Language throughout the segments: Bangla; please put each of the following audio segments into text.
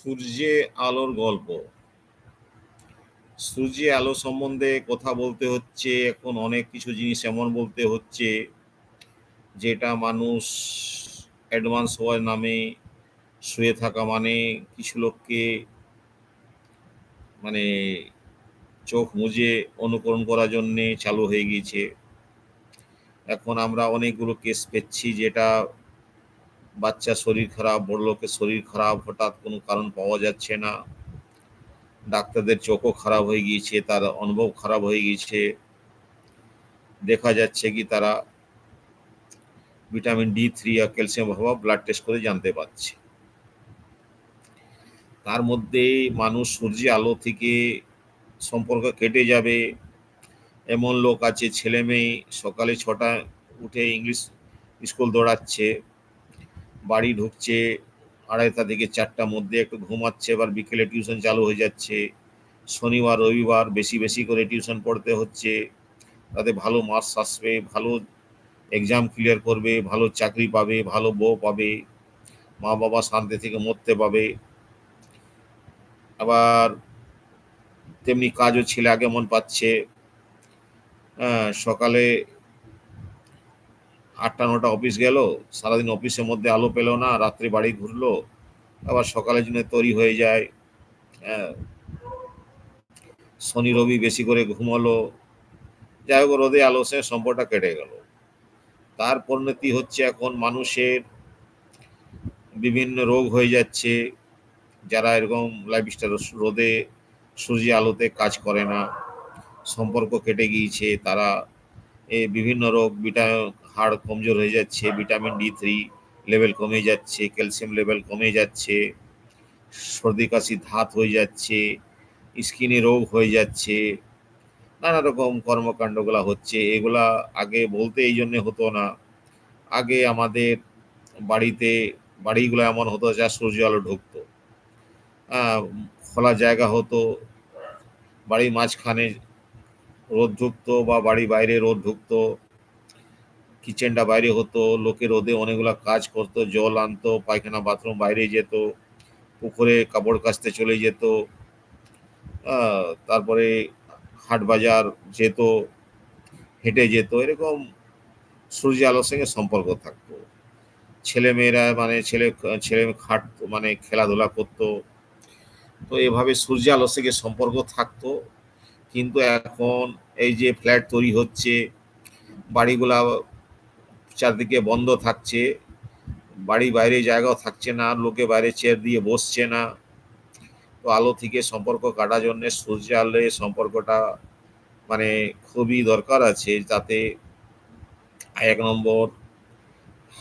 সূর্যে আলোর গল্প। সূর্যে আলো সম্বন্ধে কথা বলতে হচ্ছে, এখন অনেক কিছু জিনিস এমন বলতে হচ্ছে, যেটা মানুষ অ্যাডভান্স হওয়ার নামে শুয়ে থাকা মানে কিছু লোককে মানে চোখ মুজে অনুকরণ করার জন্যে চালু হয়ে গিয়েছে। এখন আমরা অনেকগুলো কেস পেচ্ছি যেটা বাচ্চার শরীর খারাপ, বড়লোকের শরীর খারাপ, হঠাৎ কোনো কারণ পাওয়া যাচ্ছে না। ডাক্তারদের চোখও খারাপ হয়ে গিয়েছে, তার অনুভব খারাপ হয়ে গিয়েছে। দেখা যাচ্ছে কি তারা ভিটামিন ডি থ্রি আর ক্যালসিয়াম অভাব ব্লাড টেস্ট করে জানতে পারছে। তার মধ্যে মানুষ সূর্যের আলো থেকে সম্পর্ক কেটে যাবে, এমন লোক আছে ছেলে-মেয়ে সকালে ৬ টায় উঠে ইংলিশ স্কুল দৌড়াচ্ছে, বাড়ি ঢুকছে ২:৩০ থেকে ৪ টার মধ্যে একটু ঘুমাচ্ছে, এবার বিকেলে টিউশন চালু হয়ে যাচ্ছে। শনিবার, রবিবার বেশি, বেশি করে টিউশন পড়তে হচ্ছে। তাতে ভালো মার্কস আসবে, ভালো এক্সাম ক্লিয়ার করবে, ভালো চাকরি পাবে, ভালো বউ পাবে, মা-বাবা শান্তি থেকে মরতে পাবে। আবার তেমনি কাজও ছেলে আগে মন পাচ্ছে। হ্যাঁ, সকালে ৮টা-৯টা অফিস গেল, সারাদিন অফিসের মধ্যে আলো পেল না, রাত্রে বাড়ি ঘুরলো, আবার সকালের জন্য তৈরি হয়ে যায়। হ্যাঁ। শনি, রবি বেশি করে ঘুমালো। যাই হোক রোদে আলো সে সম্পর্কটা কেটে গেল। তার পরিণতি হচ্ছে এখন মানুষের বিভিন্ন রোগ হয়ে যাচ্ছে। যারা এরকম লাইফস্টাইল রোদে সূর্যের আলোতে কাজ করে না, সম্পর্ক কেটে গিয়েছে, তারা এ বিভিন্ন রোগ ভিটা হাড় কমজোর হয়ে যাচ্ছে, ভিটামিন ডি থ্রি লেভেল কমে যাচ্ছে, ক্যালসিয়াম লেভেল কমে যাচ্ছে, সর্দি কাশি ধাত হয়ে যাচ্ছে, স্কিনে রোগ হয়ে যাচ্ছে, নানা রকম কর্মকাণ্ডগুলা হচ্ছে। এগুলা আগে বলতে এই জন্যে হতো না। আগে আমাদের বাড়িতে বাড়িগুলো এমন হতো যা সূর্য আলো ঢুকতো। খোলা জায়গা হতো, বাড়ির মাঝখানে রোদ ঢুকতো বা বাড়ির বাইরে রোদ ঢুকতো। কিচেনটা বাইরে হতো, লোকে রোদে অনেকগুলা কাজ করতো, জল আনতো, পায়খানা, বাথরুম বাইরে যেত, পুকুরে কাপড় কাচতে চলে যেত। তারপরে হাট বাজার যেত, হেঁটে যেত, এরকম সূর্য আলোর সঙ্গে সম্পর্ক থাকতো। ছেলেমেয়েরা মানে ছেলে ছেলে খাটতো মানে খেলাধুলা করতো। তো এভাবে সূর্য আলোর সঙ্গে সম্পর্ক থাকতো। কিন্তু এখন এই যে ফ্ল্যাট তৈরি হচ্ছে, বাড়িগুলা চারদিকে বন্ধ থাকছে, বাড়ি বাইরে জায়গাও থাকছে না, লোকে বাইরে চেয়ার দিয়ে বসছে না। তো আলো থেকে সম্পর্ক কাটার জন্যে সূর্যের আলোয় সম্পর্কটা মানে খুবই দরকার আছে যাতে এক নম্বর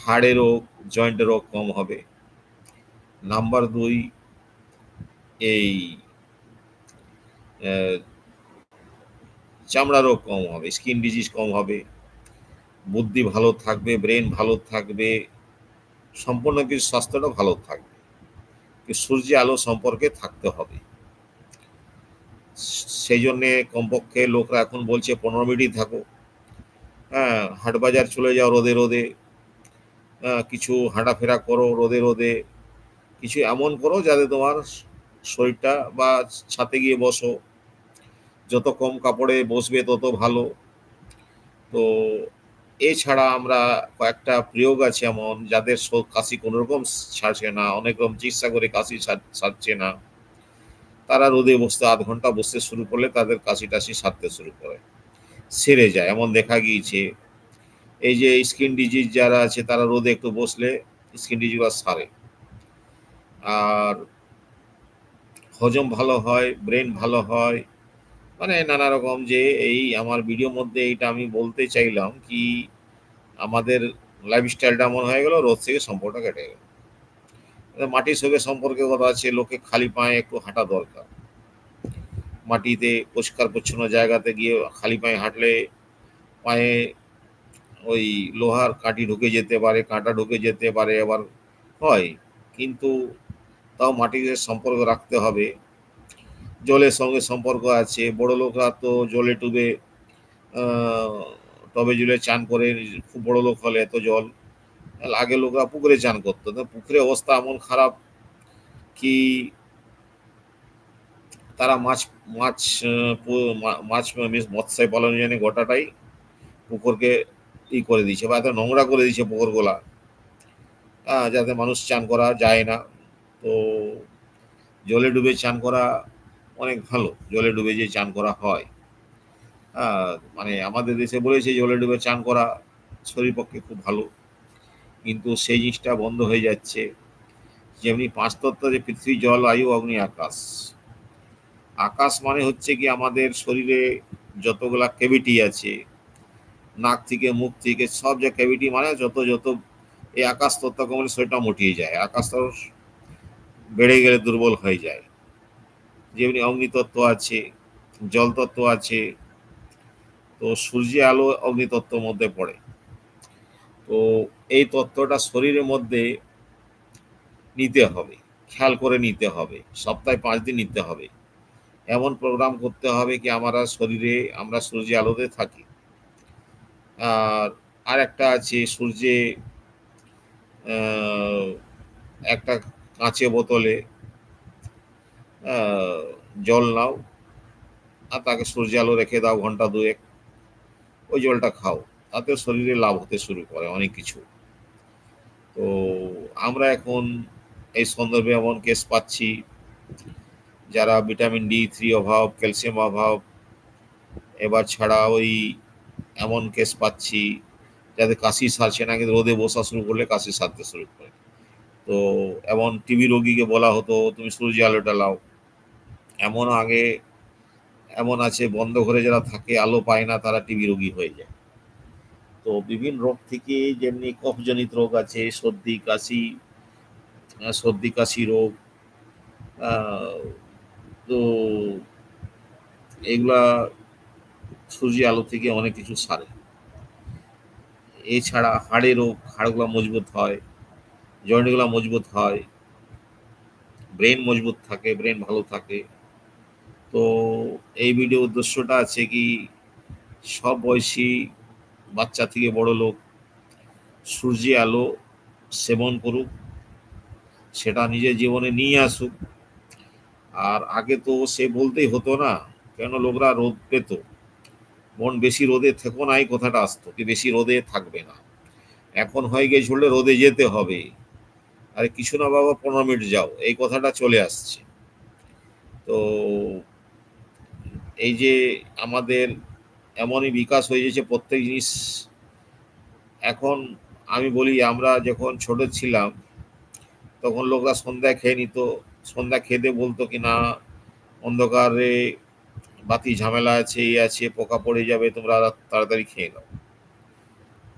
হাড়ের রোগ, জয়েন্টের রোগ কম হবে। নাম্বার দুই এই চামড়া রোগ কম হবে, স্কিন ডিজিজ কম হবে, বুদ্ধি ভালো থাকবে, ব্রেন ভালো থাকবে, সম্পূর্ণ কিছু স্বাস্থ্যটা ভালো থাকবে। সূর্যের আলো সম্পর্কে থাকতে হবে। সেই জন্যে কমপক্ষে লোকরা এখন বলছে ১৫ মিনিটই থাকো। হ্যাঁ, হাট বাজার চলে যাও রোদে, রোদে। আ কিছু হাঁটাফেরা করো রোদে, রোদে। কিছু এমন করো যাতে তোমার শরীরটা বা ছাতে গিয়ে বসো। যত কম কাপড়ে বসবে তত ভালো। তো এছাড়া আমরা কয়েকটা প্রয়োগ আছে এমন যাদের কাশি কোনরকম ছাড়ছে না, অনেক রকম চিকিৎসা করে কাশি ছাড় ছাড়ছে না। তারা রোদে বসতে আধ ঘণ্টা বসতে শুরু করলে তাদের কাশি-টাশি সারতে শুরু করে। সেরে যায় এমন দেখা গিয়েছে। এই যে স্কিন ডিজিজ যারা আছে তারা রোদে একটু বসলে স্কিন ডিজিজগুলা সারে। আর হজম ভালো হয়, ব্রেন ভালো হয়। মানে নানা রকম যে এই আমার ভিডিওর মধ্যে এইটা আমি বলতে চাইলাম কি আমাদের লাইফস্টাইলটা এমন হয়ে গেল রোদ থেকে সম্পর্কটা কেটে গেল। মাটির সঙ্গে সম্পর্কের কথা আছে লোকে খালি পায়ে একটু হাঁটা দরকার। মাটিতে পরিষ্কার-পরিচ্ছন্ন জায়গাতে গিয়ে খালি পায়ে হাঁটলে পায়ে ওই লোহার কাঠি ঢুকে যেতে পারে, কাঁটা ঢুকে যেতে পারে, আবার হয়। কিন্তু তাও মাটির সম্পর্ক রাখতে হবে। জলের সঙ্গে সম্পর্ক আছে। বড়লোকরা তো জলে ডুবে টবে জুলে চান করে খুব বড়লোক হলে এত জল। আগে লোকরা পুকুরে চান করতো। তো পুকুরের অবস্থা এমন খারাপ কি তারা মাছ মাছ মাছ মৎস্য পালন জন্য গোটাটাই পুকুরকে ই করে দিয়েছে বা এত নোংরা করে দিয়েছে পুকুরগুলা। হ্যাঁ যাতে মানুষ চান করা যায় না। তো জলে ডুবে চান করা অনেক ভালো। জলে ডুবে যে চান করা হয়। মানে আমাদের দেশে বলেছে জলে ডুবে চান করা শরীর পক্ষে খুব ভালো। কিন্তু সেই জিনিসটা বন্ধ হয়ে যাচ্ছে। যেমনি পাঁচ তত্ত্ব যে পৃথিবী, জল, আয়ু, অগ্নি, আকাশ। আকাশ মানে হচ্ছে কি আমাদের শরীরে যতগুলা ক্যাভিটি আছে, নাক থেকে মুখ থেকে সব যে ক্যাভিটি মানে যত যত এই আকাশ তত্ত্ব কমলে শরীরটা মুটিয়ে যায়। আকাশ বেড়ে গেলে দুর্বল হয়ে যায়। যেমনি অগ্নিতত্ত্ব আছে, জল তত্ত্ব আছে তো সূর্যের আলো অগ্নিতত্ত্বের মধ্যে পড়ে। তো এই তত্ত্বটা শরীরের মধ্যে নিতে হবে, খেয়াল করে নিতে হবে, সপ্তাহে পাঁচ দিন নিতে হবে। এমন প্রোগ্রাম করতে হবে কি আমরা শরীরে, আমরা সূর্যের আলোতে থাকি। আর আর একটা আছে সূর্যে একটা কাঁচে বোতলে জল নাও, আর তাকে সূর্য আলো রেখে দাও ঘণ্টা দুয়েক। ওই জলটা খাও তাতে শরীরে লাভ হতে শুরু করে অনেক কিছু। তো আমরা এখন এই সন্দর্ভে এমন কেস পাচ্ছি, যারা ভিটামিন ডি থ্রি অভাব ক্যালসিয়াম অভাব, এবার ছাড়া ওই এমন কেস পাচ্ছি যাদের কাশি সারছে না, কিন্তু রোদে বসা শুরু করলে কাশি সারতে শুরু করে। তো এমন টিবি রোগীকে বলা হতো, তুমি সূর্য আলোটা লাও। এমন আগে এমন আছে, বন্ধ ঘরে যারা থাকে, আলো পায় না, তারা টিবি রোগী হয়ে যায়। তো বিভিন্ন রোগ থেকে যেমনি কফজনিত রোগ আছে, সর্দি, কাশি সর্দি, কাশি রোগ তো এগুলা সূর্য আলো থেকে অনেক কিছু সারে। এছাড়া হাড়ের রোগ, হাড়গুলো মজবুত হয়, জয়েন্টগুলো মজবুত হয়, ব্রেন মজবুত থাকে, ব্রেন ভালো থাকে। তো এই ভিডিও উদ্দেশ্যটা আছে কি, সব বয়সী বাচ্চা থেকে বড় লোক সূর্যে আলো সেবন করুক, সেটা নিজের জীবনে নিয়ে আসুক। আর আগে তো সে বলতেই হতো না, কেন লোকরা রোদ পেত? মন বেশি রোদে থেকো নাই কথাটা আসতো কি বেশি রোদে থাকবে না। এখন হয়ে গেছে হলে রোদে যেতে হবে। আরে কিছু না বাবা, পনেরো মিনিট যাও, এই কথাটা চলে আসছে। তো এই যে আমাদের এমনই বিকাশ হয়ে গেছে প্রত্যেক জিনিস। এখন আমি বলি, আমরা যখন ছোট ছিলাম, তখন লোকরা সন্ধ্যা খেয়ে নিত, সন্ধ্যা খেতে বলতো কি, না, অন্ধকারে বাতি ঝামেলা আছে এই আছে, পোকা পড়ে যাবে, তোমরা তাড়াতাড়ি খেয়ে নাও।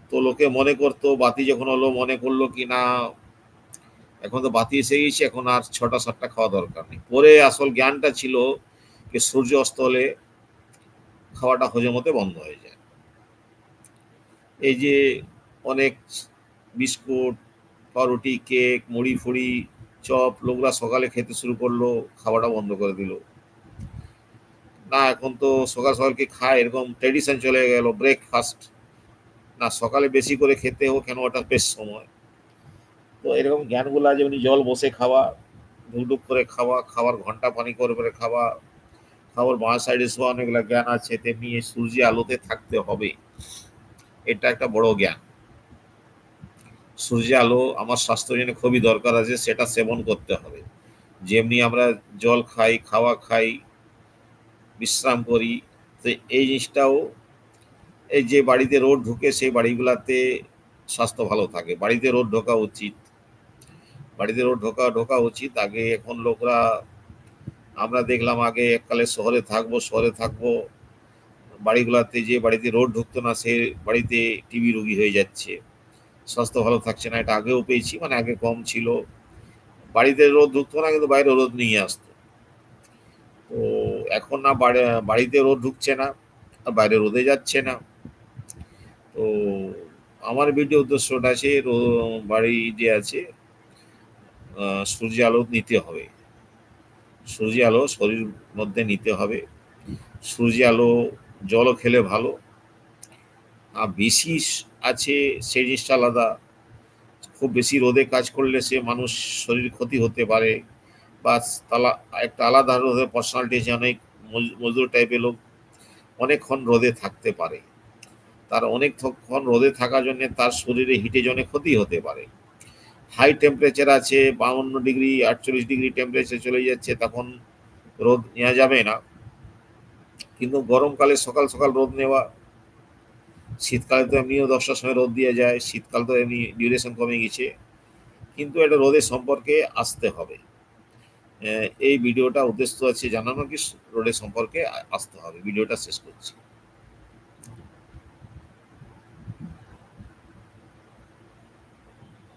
তো লোকে মনে করতো, বাতি যখন হলো, মনে করল কি, না, এখন তো বাতি এসে গেছে, এখন আর ছটা সাতটা খাওয়া দরকার নেই। পরে আসল জ্ঞানটা ছিল যে সূর্য অস্ত হলে খাওয়াটা হজম হতে বন্ধ হয়ে যায়। এই যে অনেক বিস্কুট, পাউরুটি, কেক মুড়ি ফুড়ি চপ, লোকরা সকালে খেতে শুরু করল, খাওয়াটা বন্ধ করে দিল। না, এখন তো সকাল সকাল কি খায়, এরকম ট্রেডিশন চলে গেল ব্রেকফাস্ট না, সকালে বেশি করে খেতে হোক, কেন ওটা বেশ সময়। তো এরকম জ্ঞানগুলা যেমনি জল বসে খাওয়া ঢুকঢুক করে খাওয়া খাবার ঘণ্টা পানি করে করে খাওয়া খাবার বাঁ সাইডে শোয়া অনেকগুলা জ্ঞান আছে, তেমনি এই সূর্যে আলোতে থাকতে হবে। এটা একটা বড় জ্ঞান। সূর্যে আলো আমার স্বাস্থ্যের জন্য খুবই দরকার আছে, সেটা সেবন করতে হবে। যেমনি আমরা জল খাই, খাওয়া খাই, বিশ্রাম করি, তো এই জিনিসটাও এই যে বাড়িতে রোদ ঢুকে সেই বাড়িগুলাতে স্বাস্থ্য ভালো থাকে। বাড়িতে রোদ ঢোকা উচিত। বাড়িতে রোদ ঢোকা ঢোকা উচিত। আগে এখন লোকরা আমরা দেখলাম আগে এককালে শহরে থাকব শহরে থাকব। বাড়িগুলাতে যে বাড়িতে রোদ ঢুকতো না সে বাড়িতে টিবি রোগী হয়ে যাচ্ছে। স্বাস্থ্য ভালো থাকছে না, এটা আগেও পেয়েছি মানে আগে কম ছিল। বাড়িতে রোদ ঢুকতো না, কিন্তু বাইরে রোদ নিয়ে আসতো। তো এখন না বাড়িতে রোদ ঢুকছে না, আর বাইরে রোদে যাচ্ছে না। তো আমার ভিডিও উদ্দেশ্যটা আছে বাড়ি যে আছে সূর্য আলো নিতে হবে। সূর্য আলো শরীর মধ্যে নিতে হবে। সূর্য আলো জলও খেলে ভালো। আর বেশি আছে সেই জিনিসটা আলাদা। খুব বেশি রোদে কাজ করলে সে মানুষ শরীর ক্ষতি হতে পারে বা তালা একটা আলাদা রোদের পার্সোনালিটি আছে অনেক মজ- মজদুর টাইপের লোক অনেকক্ষণ রোদে থাকতে পারে। তার অনেকক্ষণ রোদে থাকার জন্য তার শরীরে হিটে জন্য ক্ষতি হতে পারে। হাই টেম্পারেচার আছে, বাউন্ন ডিগ্রি, আটচল্লিশ ডিগ্রি টেম্পারেচার চলে যাচ্ছে, তখন রোদ নেওয়া যাবে না। কিন্তু গরমকালে সকাল সকাল রোদ নেওয়া, শীতকালে তো এমনিও দশটার সময় রোদ দিয়ে যায়, শীতকাল তো এমনি ডিউরেশন কমে গেছে। কিন্তু এটা রোদের সম্পর্কে আসতে হবে। এই ভিডিওটা উদ্দেশ্য আছে জানানো কি রোদের সম্পর্কে আসতে হবে। ভিডিওটা শেষ করছি।